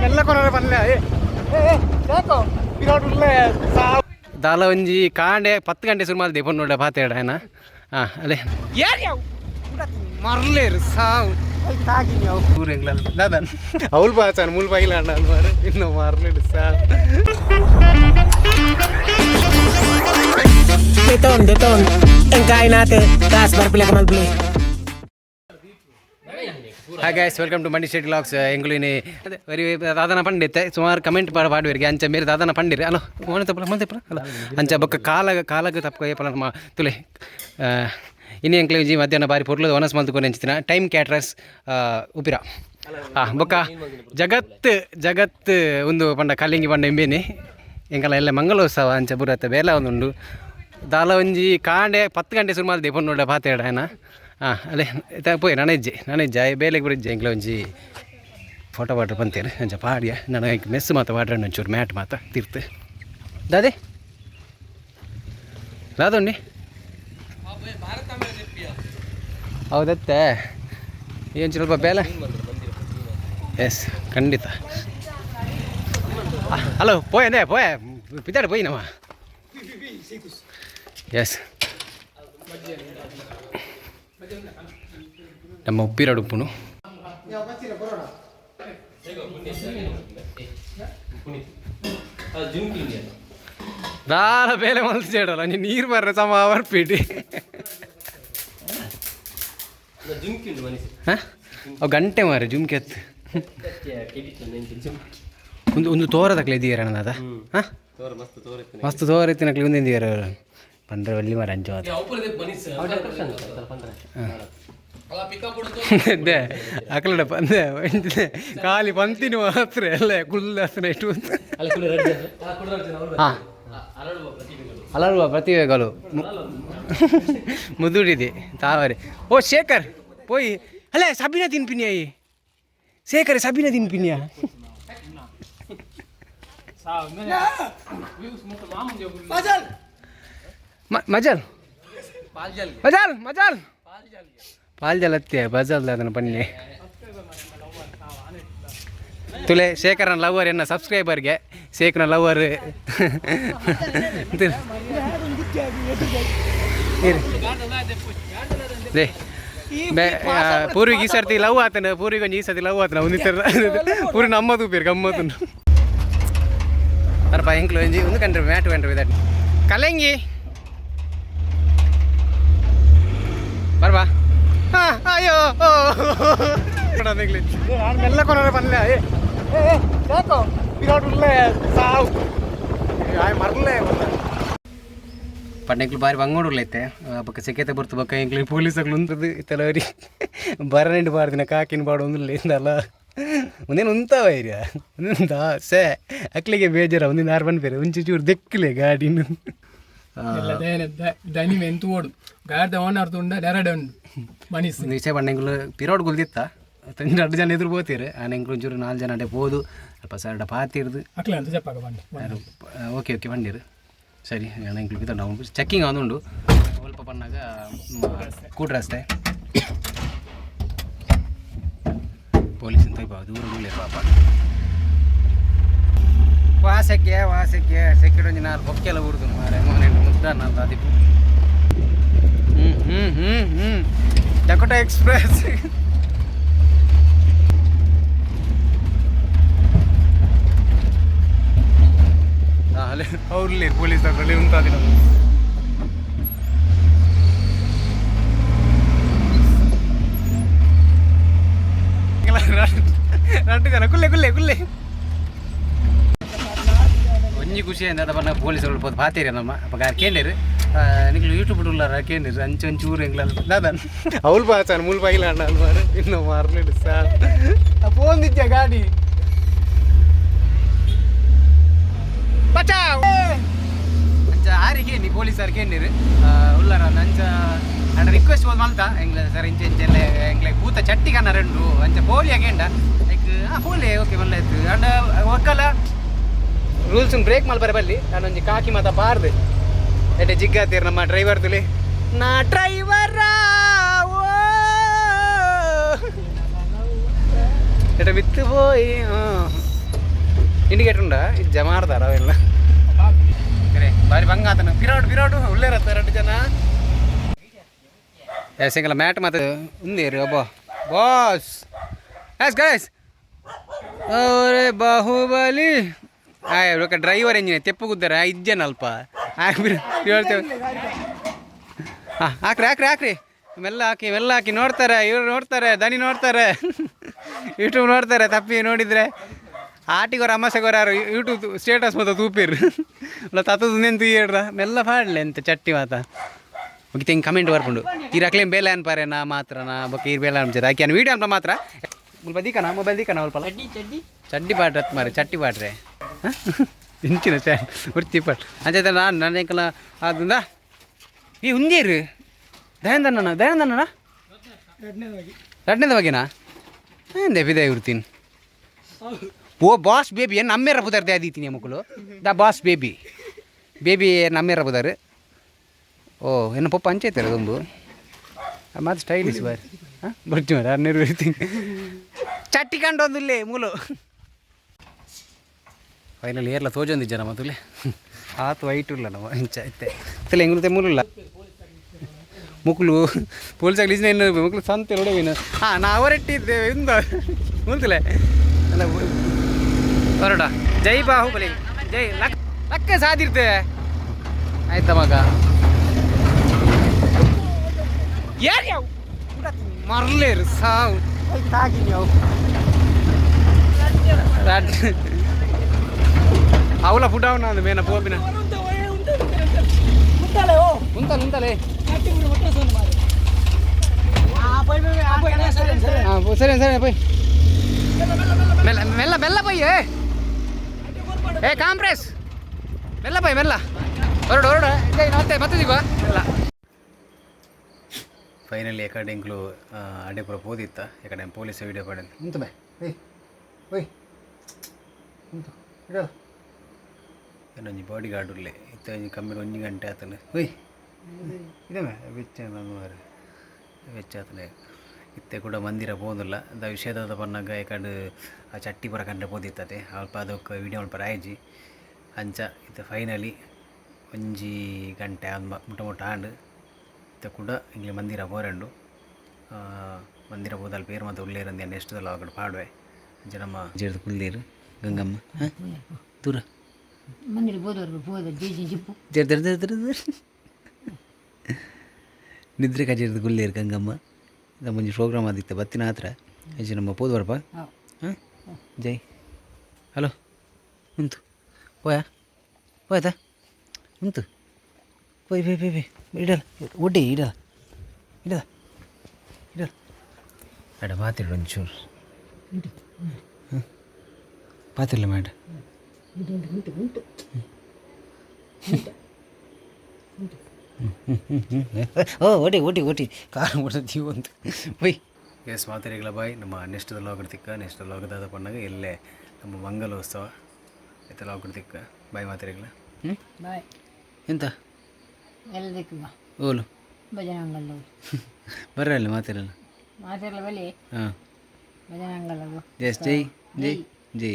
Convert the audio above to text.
ಮೆಲ್ಲಕೊನ ಪನ್ಲೆ ಏ ಏ ಯಾಕೋ ವಿರಾಟ್ ಉಳ್ಳೆ ಸಾವು ದಾಲ ಒಂಜಿ ಕಾಂಡೆ ಪತ್ತು ಗಂಟೆ ಸುರು ಮಾಡ್ದೆ ಪೊನ್ನೋಡ ಪಾತೇಡ ಏನ ಹಾಂ ಅದೇ ಯಾರು ಯಾವ ಮರ್ಲೇರು ಸಾವು ತಾಗಿ ಯಾವ ಊರೆಂಗ್ಲಲ್ಲ ದಾದನ್ ಅವಳು ಬಾಚಾನ ಮೂಲ ಬಾಗಿಲ ಅಣ್ಣ ಅಲ್ವಾರು ಇನ್ನು ಮರ್ಲೇರು ಸಾವು Deton, deton. Engkain natin. Taas, marpila ka mag-play. Hi guys welcome to ಮಂಡಿ ಸ್ಟೇಟ್ ಲಾಕ್ಸ್ ಎಂಗ್ಲೂನಿ ವರಿ ದಾದನ ಪಂಡಿತ್ತೆ ಸುಮಾರು ಕಮೆಂಟ್ ಪಾಡ ಪಾಡುವರಿಗೆ. ಅಂಚ ಮೇರೆ ದಾದನ ಪಂಡಿರಿ ಅಲೋ, ಮನೆ ತಪ್ಪಲ ಪಲ ಅಲ್ಲ ಅಂಚ ಬೊಕ್ಕ ಕಾಲ ಕಾಲಗ ತಪ್ಪ ಏಪಲ ಮಾ ತುಲೆ. ಇನ್ನು ಎಂಕ್ಲೆ ಜಿ ಮಧ್ಯಾಹ್ನ ಬಾರಿ ಪೊರ್ಲದ ವನಸ್ ಮಲ್ತುಕೊಂಡು ಹೆಂಚಿನ ಟೈಮ್ ಕ್ಯಾಟ್ರಸ್ ಉಪಿರ. ಹಾಂ ಬೊಕ್ಕ ಜಗತ್ ಜಗತ್ ಒಂದು ಪಂಡ ಕಲ್ಲಿಂಗಿ ಪಂಡ ಎಂಬೇನಿ. ಎಂಕಲ ಎಲ್ಲ ಮಂಗಳೋತ್ಸವ ಅಂಚ ಬುರತ್ತ. ಬೇಲ ಒಂದುಂಡು. ದಾಲ ಒಂಜಿ ಕಾಂಡೆ ಪತ್ತು ಗಂಟೆ ಸುರು ದೇಪೊಂಡು ಪಾತೇಡ ಹಾಂ ಅಲ್ಲೇ ತ ಪೋಯ್, ನಾನು ಹೆಜ್ಜೆ ನಾನು ಹೆಜ್ಜೆ ಬೇಲೆಗೆ ಬರಿಜ್ಜೆ ಇಂಗ್ಲ ಒಂಜಿ ಫೋಟೋ ವಾಟ್ರ್ ಬಂತೇನೆ ಅಂಚ ಪಾಡಿಯ. ನನಗೆ ಮೆಸ್ ಮಾತ ವಾಟ್ರ್ ಒಂಚೂರು ಮ್ಯಾಟ್ ಮಾತ, ತಿರ್ತು. ದಾದೆ? ರಾದುಂಡಿ ಹೌದತ್ತೆ. ಏನು ಸ್ವಲ್ಪ ಬೇಲೆ. ಎಸ್ ಖಂಡಿತ. ಹಲೋ, ಪೋಯ್ ಪೋಯ ಪೋಯ್ ಪಿತಾಡಿ ಪೋಯ್ ನಮ್ಮ ಎಸ್ ನಮ್ಮ ಉಪ್ಪಿರಡು ಉಪ್ಪುನು ದಾರ ಬೇಲೆ ಮಲ್ತು చేయడం ನೀ ನೀರು ಬರ್ರೆ ಸಮ ಬರ್ಪಿಡಿ ಅವು ಗಂಟೆ ಮಾರೆ ಜುಮ್ಕೆ ಎತ್ತು ಒಂದು ಒಂದು ತೋರದಕ್ಲೆ ಇದೀರ ಅದ ಹಾಂ ಮಸ್ತ್ ತೋರ ಎತ್ತಿನಕ್ಲೆ ಒಂದು ಇದೀರ ಪಂಡ್ರೆ ಒಳ್ಳಿ ಮಾರ ಅಂಚು ಅದು ಅದೇ ಅಕಲಡ ಪಂದೆ ಖಾಲಿ ಪಂತಿನ ಮಾತ್ರ ಎಲ್ಲ ಕುಲ್ಲ ಹತ್ರ ಇಟ್ಟು ಹಾಂ. ಪ್ರತಿ ಪ್ರತಿಭೆಗಳು. ಮುದುಡಿದೆ ತಾವರೆ. ಓ ಶೇಖರ್ ಪೋಯಿ. ಅಲ್ಲೇ ಸಬಿನ ತಿನ್ಪಿನಿಯ ಶೇಖರ್ ಸಬಿನ ತಿನ್ಪಿನಿಯ? ಮಜಲ್. ಮಜಾಲ್ ಮಜಾಲ್. ಪಾಲ್ಜಲ್ ಹತ್ಯೆ ಬಜಲ್ ಅದನ್ನು ಬನ್ನಿ. ತುಲೆ ಶೇಖರನ ಲವರ್ ಎನ್ನ ಸಬ್ಸ್ಕ್ರೈಬರ್ಗೆ ಶೇಖರ್ನ ಲವರ್ ದೇ ಪೂರ್ವಿಗೆ ಈ ಸರ್ತಿ ಲವ್ ಆತನ, ಪೂರ್ವಿಗೆ ಒಂದು ಈ ಸರ್ತಿ ಲವ್ ಆತನ, ಒಂದು ಪೂರಿ ನಮ್ಮದು ಬೇರೆ ಗಮ್ಮತ್ತು. ಅರ್ಪ ಎಂಕ್ಲು ಒಂಜಿ ಒಂದು ಕಂಡ್ರೆ ಮ್ಯಾಟ್ ಕಂಡ್ರೆ ಇದಾಡಿ ಕಲೆಂಗಿ. ಬರ್ಬಾ ಹಾ, ಅಯ್ಯೋ ಮೆಲ್ಲ ಕೊನ ಪನ್ಲೆ ಏ ಯಾಕೋ? ವಿರಾಟ್ ಉಳ್ಳೆ ಸಾವು ಮರ್ಲೆ ಪಂಡೆಂಕ್ಲು ಬಾರಿ ಬಂಗೋಡು ಬಕ್ಕ ಸೆಕೆತೆ ಬರ್ತು, ಬಕ್ಕ ಎಂಕ್ಲು ಪೊಲೀಸಗಳು ಉಂತದು ತಲವರಿ ಬರನೆಂಡು ಬಾರ್ದಿನ ಕಾಕಿನ ಬಾಡು ಒಂದು ಇಂದಲ್ಲ. ಒಂದೇನು ಉಂತಾವ ಇರಿಯ ಒಂದೊಂದ ಸೇ, ಅಕ್ಲಿಗೆ ಬೇಜಾರ, ಒಂದಿನ ಆರು ಬಂದು ಬೇರೆ ಒಂಚೂರು ಚೂರು ದೆಕ್ಕಲೆ ಗಾಡಿನ. ದನಿ ಎಂತ ಓಡು. ಗಾಡಿದ ಓನರ್ ತುಂಡ ನೆರಡು ಉಂಡು ಮನೀಸ್ ವಿಷಯ ಪಂಡೆಂಗುಲು ಪಿರೋಡ್ ಗುಲ್ದಿತ್ತ? ತಂಗಿ ಎರಡು ಜನ ಎದುರು ಹೋಗ್ತೀರಿ ಆನೆಂಗ್ ಒಂಚೂರು ನಾಲ್ಕು ಜನ ಅಡ್ಡೆ ಹೋದು ಅಲ್ಪ ಸರ್ಡ ಪಾತಿರ್ದು ಓಕೆ ಓಕೆ ಬಂಡಿರು ಸರಿ ಆನೆಂಗ್ ಬಿದ್ದ ಡೌನ್ ಚೆಕ್ಕಿಂಗ್ ಅದೊಂಡು ಸ್ವಲ್ಪ ಪಣ್ಣಾಗ ಕೂಟ್ ರಸ್ತೆ ಪೊಲೀಸ್ ಅಂತ ದೂರ ಉಳ್ಳೇ ಪಾಪ. ವಾಸಕ್ಕೆ ವಾಸಕ್ಕೆ ಸೆಕ್ಯೂರಿಟಿ ನಾಲ್ಕು ಹೊಕ್ಕೆಲ್ಲ ಉರ್ದು ಮಾರೇ ಮನೆ ಮುದ್ದ ನಾನು ಅದಕ್ಕೆ ಹ್ಞೂ ಹ್ಞೂ ಹ್ಞೂ ಹ್ಞೂ ಡಕೋಟಾ ಎಕ್ಸ್ಪ್ರೆಸ್ ಅಲ್ಲೇ ಅವ್ರಲ್ಲಿ ಪೊಲೀಸ್ ಅದರಲ್ಲಿ ಉಂಟಾದಿ ನಾವು ರಟ್ಟು ಜನ ಕುಲ್ಲೆ ಕುಲ್ಲೆ ಕುಲ್ಲೆ ಒಂಜಿ ಖುಷಿ ಅಂದ ಬಣ್ಣ ಪೊಲೀಸರು ಪೋದು ಪಾತೀರಿ ನಮ್ಮ ಅಪ್ಪ ಕೇಂದಿರು ನಿಕ್ಲು ಯೂಟ್ಯೂಬ್ ಉಳ್ಳಾರ ಕೇಳಿರಿ ಅಂಚು ಅಂಚು ಊರು ಎಂಗ್ಲಲ್ಲ ದಾದನ್ ಅವಳು ಬಾಚಾನ ಮೂಲ ಬಾಗಿಲ ಅಣ್ಣ ಅಲ್ವಾರು ಇನ್ನು ಮಾರ್ಲಿಡು ಫೋನ್ ಪೋಂದಿದ್ಯ ಗಾಡಿ? ಬಚಾವ್ ಅಂಚ ಆರಿಗೆ ನೀ ಪೊಲೀಸರು ಕೇಳಿರಿ. ಉಳ್ಳಾರ ಅಂಚ ಅಣ್ಣ ರಿಕ್ವೆಸ್ಟ್ ಹೋದ್ ಮಲ್ತ? ಎಂಗ್ಲ ಸರ್ ಇಂಚೆ ಎಲ್ಲ ಎಂಗ್ಲ ಕೂತ ಚಟ್ಟಿ ಕನ್ನ ರೆಂಡು ಅಂಚ ಪೋಲಿ ಆಗೇಂಡ ಲೈಕ್ ಆ ಪೋಲಿ ಓಕೆ ಮಲ್ಲ ಆಯ್ತು. ಅಂಡ್ ಒಕ್ಕಲ? ರೂಲ್ಸ್ ಬ್ರೇಕ್ ಮಲ್ಬರ ಬಲ್ಲಿ. ನಾನೊಂಜಿ ಕಾಕಿ ಮಾತ ಬಾರ್ದು. ಎಡೆ ಜಿಗ್ಗಾತೀರ್ ನಮ್ಮ ಡ್ರೈವರ್ ತುಲಿ? ನಾ ಡ್ರೈವರ ಎಡ ಬಿತ್ತು ಪೋಯಿ ಇಂಡಿಕೇಟರ್ ಉಂಡ? ಇದು ಜಮಾ ಮಾಡ್ತಾರ ಅವೆಲ್ಲ? ಬಾರಿ ಬಂಗ ಆತನ ಬಿರಾಡ್ ಪಿರಾಡು ಒಳ್ಳೆ ಇರತ್ತ ಎರಡು ಜನ. ಸಿಂಗಲ ಮ್ಯಾಟ್ ಮತ್ತೆ ఉంది ರೀ ಒಬ್ಬ. ಬಾಸ್ ಎಸ್ ಗೈಸ್ ಅವರೇ ಬಾಹುಬಲಿ. ಆಯ್ ఒక ಡ್ರೈವರ್ ಎಂಜಿನಿಯರ್ ತೆಪ್ಪು ಗುದ್ದಾರ? ಇದ್ದೇನೆ ಅಲ್ಪ. ಹೇಳ್ತೇವೆ. ಹಾಂ ಹಾಕ್ರಿ ಹಾಕ್ರಿ ಹಾಕ್ರಿ. ಮೆಲ್ಲ ಹಾಕಿ ಮೆಲ್ಲ ಹಾಕಿ ನೋಡ್ತಾರೆ ಇವ್ರು ನೋಡ್ತಾರೆ ದನಿ ನೋಡ್ತಾರೆ. ಯೂಟ್ಯೂಬ್ ನೋಡ್ತಾರೆ ತಪ್ಪಿ ನೋಡಿದರೆ. ಆಟಿಗೋರ ಅಮ್ಮಸೆಗೋರ ಯಾರು ಯೂಟ್ಯೂಬ್ ಸ್ಟೇಟಸ್ ಮತ್ತು ತೂಪಿರ್ ಇಲ್ಲ ತತ್ತದು ನಿಂತು ಹೇಳ್ರ. ಮೆಲ್ಲ ಪಾಡ್ಲೆ ಅಂತ ಚಟ್ಟಿ ಮಾತ. ಓಕೆ ತೆಂಗೆ ಕಮೆಂಟ್ ಬರ್ಕೊಂಡು. ಈ ರಕ್ಲೇನು ಬೇಲೆ ಅನ್ಪಾರೆ ನಾ ಮಾತ್ರ ನಾ ಬಗ್ಗೆ ಈ ಬೇಲೆ ಅನ್ಸದ ಆಕೆ ವೀಡಿಯೋ ಅಂತ ಮಾತ್ರ? ಮೊಬೈಲ್ ದೀಕನಾ ಮೊಬೈಲ್ ದೀಕನ ಸ್ವಲ್ಪ ಚಡ್ಡಿ ಪಾಡ್ರೆ ಮಾರಿ ಚಟ್ಟಿ ಪಾಡ್ರೆ. ಇಂಚಿನ ಉರ್ತಿ ಪಟ್ ಅಂಚೆ ನಾನು ಎಂಕಲ ಅದಿಂದ ಈ ಉಂಜೇರು ದಯಾನಂದನ ದಯಾನಂದನ ಎರಡನೇದ ಬಗ್ಗೆನಾ? ಎಂದೆ ಬಿದೆ ಇರ್ತೀನಿ ಓ, ಬಾಸ್ ಬೇಬಿ, ಏನು ನಮ್ಮೇರ ಬುದಾರ್ ದ್ಯಾದೀತೀನಿ ಮಕ್ಕಳು. The boss baby. ಬೇಬಿ ನಮ್ಮೇರ ಬುದಾರ್. ಓ, ಏನು ಪಪ್ಪ ಅಂಚೈತಾರೆ ಅದೊಂದು ಮತ್ತು ಸ್ಟೈಲಿಶ್ ಬಾರಿ. ಹಾಂ? ಬರ್ತೀವಿ ಹನ್ನೆರಡು ಇರ್ತೀನಿ. ಚಟ್ಟಿ ಕಂಡೊಂದಿಲ್ಲೇ ಮೂಲು. ಫೈನಲ್ ಏರ್ಲ ತೋಜೊಂದಿಜ್ಜ ನಮ್ಮ ತುಲೆ ಆತು ವೈಟ್ ಇಲ್ಲ ನಮ್ಮ ಇಂಚ ಐತೆ. ತಲೆ ಎಂಗ್ಲತೆ ಮುಕ್ಲು ಮುಕ್ಳು ಪೊಲೀಸಾಗಿ ಲೀಸ್ನ ಏನು ಮುಕ್ಲು ಸಂತೆ ನೋಡೇವಿನ ಹಾಂ ನಾ ಅವರೆಟ್ಟಿದ್ದೇವೆ ಇಂದ ಮುಂತಲೆ ಅಲ್ಲ ಹೊರಡ. ಜೈ ಬಾಹುಬಲಿ. ಜೈ ಲಕ್ ಲಕ್ಕ ಸಾದಿರ್ತೆ. ಆಯ್ತಾ ಮಗ? ಯಾರು ಯಾವ? ಮರ್ಲೇರು ಸಾವು. ತಾಗಿ ನೀವು ಅವಲ ಫುಡ್ ಅವನ ಮೇನ ಪೋಪಿನ ಉಂತಲ್ಲ ಉಂತಲೇ ಹಾಂ ಸರಿ ಸರಿ పోయి మెల్ల మెల్ల మెల్ల పోయి ఏ ఏ కాంప్రెస్ మెల్ల పోయి మెల్ల ಹೊರಡು ಹೊರಡು ಇದೆ ಮತ್ತೆ ಮತ್ತೆ ದಿಗ మెల్ల ಫೈನಲಿ ಎಕಡೆ ಎಂಕ್ಲು ಅಡೆ ಪುರ ಪೋದಿತ್ತ ಎಕಡೆ ಪೊಲೀಸ್ ವಿಡಿಯೋ ಪಡೆ ಇಂತ ಬೈ ಏಯ್ ಓಯ್ ಇಂತ ಇಡಲ್ಲ ಏನೊಂಜಿ ಬಾಡಿ ಗಾರ್ಡ್ ಉರ್ಲೆ ಇತ್ತ ಒಂಜಿ ಕಮ್ಮಿ ಒಂಜಿ ಗಂಟೆ ಆತಲ್ಲ ಓಯ್ ಇದೆ ಮೇ ಬೆಚ್ಚ ನಮ್ಮ ವೆಚ್ಚ ಆತನೆ ಇತ್ತೆ ಕೂಡ ಮಂದಿರ ಪೋದಿಲ್ಲ ದ ವಿಷಯದ ಪನ್ನಗ ಯಾಕಂಡು ಆ ಚಟ್ಟಿ ಪರ ಕಂಡ್ರೆ ಪೋದಿತ್ತತೆ ಅಲ್ಪ ಅದಕ್ಕೆ ವಿಡಿಯೋ ಅಲ್ಪ ಆಯ್ಜಿ. ಅಂಚ ಇತ್ತೆ ಫೈನಲಿ ಒಂಜಿ ಗಂಟೆ ಆದ್ ಮುಟ ಮುಟ ಆಂಡು ಇತ್ತೆ ಕೂಡ ಇಂಗ್ಲಿ ಮಂದಿರ ಪೋರೆಂಡು ಆ, ಮಂದಿರ ಪೋದಲ್ ಪೇರು ಮತ್ತು ಉಳ್ಳೇರಂದು ಎಷ್ಟದಲ್ಲ ಆಗಡೆ ಪಾಡುವೆ. ಅಂಚ ನಮ್ಮ ಜೀರ್ದು ಕುಳ್ಳೀರು ಗಂಗಮ್ಮ ಹಾಂ? ದೂರ. ಮಂದಿರ ಬೋದವ್ರು ಬೋದ ಜೀಜಿ ಜಿಪ್ಪು ಜರ್ ದರ್ ದರ್ ದರ್ ದರ್. ನಿದ್ರೆ ಕಜೇರಿದ ಗುಲ್ಲೇರು ಗಂಗಮ್ಮ ನಮ್ಮ ಮುಂಜಿ ಪ್ರೋಗ್ರಾಮ್ ಆದಿತ್ತು ಬತ್ತಿನ ಹತ್ರ ಅಜ್ಜಿ ನಮ್ಮ ಪೋದ್ ಬರ್ಪ ಹಾಂ ಹಾಂ ಜೈ ಹಲೋ ಉಂಟು ಹೋಯಾ ಹೋಯ್ತಾ ಉಂಟು ಹೋಯ್ ಬೇ ಬೇ ಬೇ ಇಡಲ್ಲ ಒಡ್ಡಿ ಇಡಲ್ಲ ಇಡಲ್ಲ ಇಡಲ್ಲ ಬೇಡ ಮಾತಾಡು ಒಂಚೂರು ಹಾಂ ಉಂಟು ಉಂಟು ಓ ಓಟಿ ಓಟಿ ಓಟಿ ಕಾರ್ ಓಡ್ತೀವಿ ಅಂತ. ಬೈ. ಎಸ್ ಮಾತಾಡಿಗಳ ಬಾಯ್ ನಮ್ಮ ನೆಕ್ಸ್ಟ್ ಲಾಗಡ್ತಿಕ್ಕ ನೆಕ್ಸ್ಟ್ ಲಾಗದಾದ ಪಣ್ಣಾಗ ಇಲ್ಲೇ ನಮ್ಮ ಮಂಗಲೋತ್ಸವ ಆಯ್ತು ಲಾಗಡ್ತಿಕ್ಕ ಬಾಯ್ ಮಾತಾಡಿಗಳ ಹ್ಞೂ ಬಾಯ್ ಎಂತ? ಎಲ್ಲದಕ್ಕೆ ಬಾ. ಓಲು. ಭಜನಾಂಗಲ್ಲ. ಬರಲ್ಲ ಮಾತಾಡಲ್ಲ. ಮಾತಾಡಲ್ಲ ಬಲಿ ಹಾಂ. ಭಜನಾಂಗಲ್ಲ. ಜೈ ಜೈ. ಜೈ.